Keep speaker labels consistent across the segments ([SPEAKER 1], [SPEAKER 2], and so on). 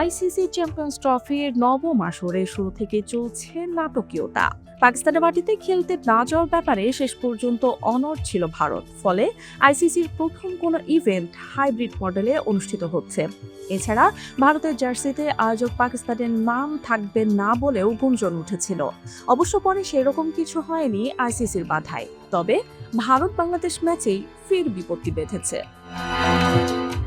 [SPEAKER 1] ICC champions ট্রফির নবম আসরে শুরু থেকে চলছে নাটকীয়তা। পাকিস্তানের মাটিতে খেলতে না যাওয়ার ব্যাপারে শেষ পর্যন্ত অনড় ছিল ভারত, ফলে আইসিসির প্রথম কোনো ইভেন্ট হাইব্রিড মডেলে অনুষ্ঠিত হচ্ছে। এছাড়া ভারতের জার্সিতে আয়োজক পাকিস্তানের নাম থাকবে না বলেও গুঞ্জন উঠেছিল। অবশ্য পরে সেরকম কিছু হয়নি আইসিসির বাধায়, তবে ভারত বাংলাদেশ ম্যাচেই ফের বিপত্তি বেঁধেছে।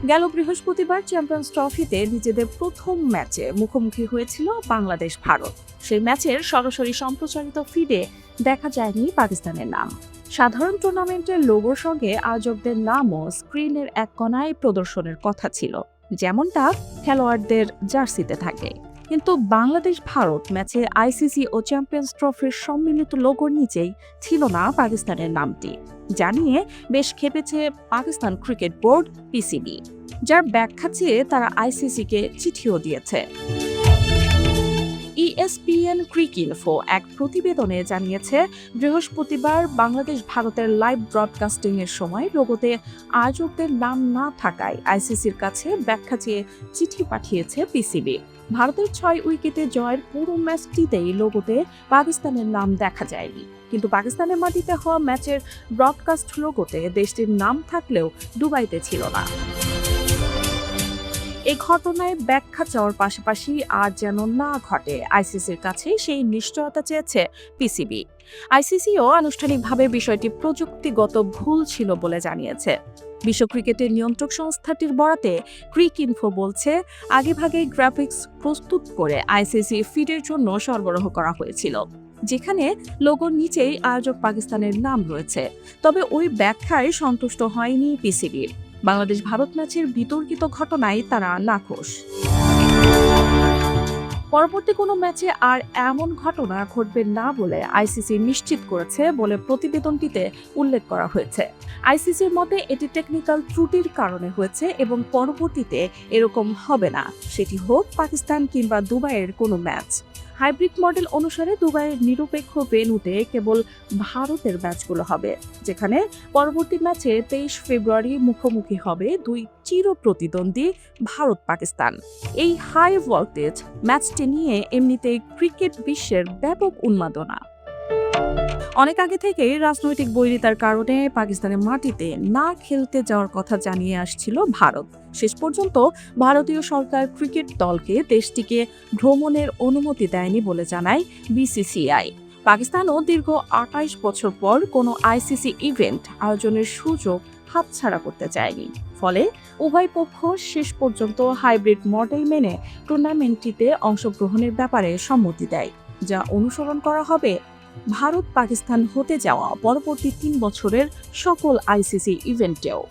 [SPEAKER 1] গেল বৃহস্পতিবার চ্যাম্পিয়ন্স ট্রফিতে নিজেদের প্রথম ম্যাচে মুখোমুখি হয়েছিল বাংলাদেশ ভারত। সেই ম্যাচের সরাসরি সম্প্রচারিত ফিডে দেখা যায়নি পাকিস্তানের নাম। সাধারণ টুর্নামেন্টের লোগোর সঙ্গে আয়োজকদের নামও স্ক্রিনের এক কণায় প্রদর্শনের কথা ছিল। যেমনটা খেলোয়াড়দের জার্সিতে থাকে। কিন্তু বাংলাদেশ, ভারত ম্যাচে আইসিসি ও চ্যাম্পিয়ন্স ট্রফির সম্মিলিত লোগোর নিচেই ছিল না পাকিস্তানের নামটি। জানিয়ে বেশ খেপেছে পাকিস্তান ক্রিকেট বোর্ড, পিসিবি, যার ব্যাখ্যা চেয়ে তারা আইসিসিকে চিঠিও দিয়েছে। ইএসপিএন ক্রিক ইনফো এক প্রতিবেদনে জানিয়েছে, বৃহস্পতিবার বাংলাদেশ ভারতের লাইভ ব্রডকাস্টিং এর সময় লোগোতে আয়োজকদের নাম না থাকায় আইসিসির কাছে ব্যাখ্যা চেয়ে চিঠি পাঠিয়েছে পিসিবি ভারতের ছয় উইকেটে জয়ের পুরো ম্যাচটিতেই লোগোতে পাকিস্তানের নাম দেখা যায়নি। কিন্তু পাকিস্তানের মাটিতে হওয়া ম্যাচের ব্রডকাস্ট লোগোতে দেশটির নাম থাকলেও দুবাইতে ছিল না। এই ঘটনায় ব্যাখ্যা চাওয়ার পাশাপাশি আর যেন না ঘটে, আইসিসির কাছে সেই নিশ্চয়তা চেয়েছে পিসিবি। আইসিসিও আনুষ্ঠানিকভাবে বিষয়টি প্রযুক্তিগত ভুল ছিল বলে জানিয়েছে। বিশ্ব ক্রিকেটের নিয়ন্ত্রক সংস্থাটির বরাতে ক্রিক ইনফো বলছে, আগেভাগে গ্রাফিক্স প্রস্তুত করে আইসিসি ফিডের জন্য সরবরাহ করা হয়েছিল, যেখানে লোগোর নিচেই আয়োজক পাকিস্তানের নাম রয়েছে। তবে ওই ব্যাখ্যায় সন্তুষ্ট হয়নি পিসিবি। বাংলাদেশ ভারত ম্যাচের বিতর্কিত ঘটনায় তারা নাখোশ। পরবর্তী কোনো ম্যাচে আর এমন ঘটনা ঘটবে না বলে আইসিসি নিশ্চিত করেছে বলে প্রতিবেদনটিতে উল্লেখ করা হয়েছে। আইসিসির মতে এটি টেকনিক্যাল ত্রুটির কারণে হয়েছে এবং পরবর্তীতে এরকম হবে না। সেটি হোক পাকিস্তান কিংবা দুবাইয়ের কোনো ম্যাচ। হাইব্রিড মডেল অনুসারে দুবাইয়ের নিরপেক্ষ ভেনুতে কেবল ভারতের ম্যাচগুলো হবে, যেখানে পরবর্তী ম্যাচে তেইশ ফেব্রুয়ারি মুখোমুখি হবে দুই চির প্রতিদ্বন্দ্বী ভারত পাকিস্তান এই হাই ভোল্টেজ ম্যাচটি নিয়ে এমনিতেই ক্রিকেট বিশ্বের ব্যাপক উন্মাদনা। অনেক আগে থেকেই রাজনৈতিক বৈরিতার কারণে পাকিস্তানের মাটিতে না খেলতে যাওয়ার কথা জানিয়ে আসছিল ভারত। শেষ পর্যন্ত ভারতীয় সরকার ক্রিকেট দলকে দেশটিকে ভ্রমণের অনুমতি দেয়নি বলে জানায় বিসিসিআই। পাকিস্তানও দীর্ঘ আটাইশ বছর পর কোনো আইসিসি ইভেন্ট আয়োজনের সুযোগ হাতছাড়া করতে চায়নি। ফলে উভয় পক্ষ শেষ পর্যন্ত হাইব্রিড মডেল মেনে টুর্নামেন্টটিতে অংশগ্রহণের ব্যাপারে সম্মতি দেয়, যা অনুসরণ করা হবে ভারত পাকিস্তান হতে যাওয়া পরবর্তী তিন বছরের সকল আইসিসি ইভেন্টেও।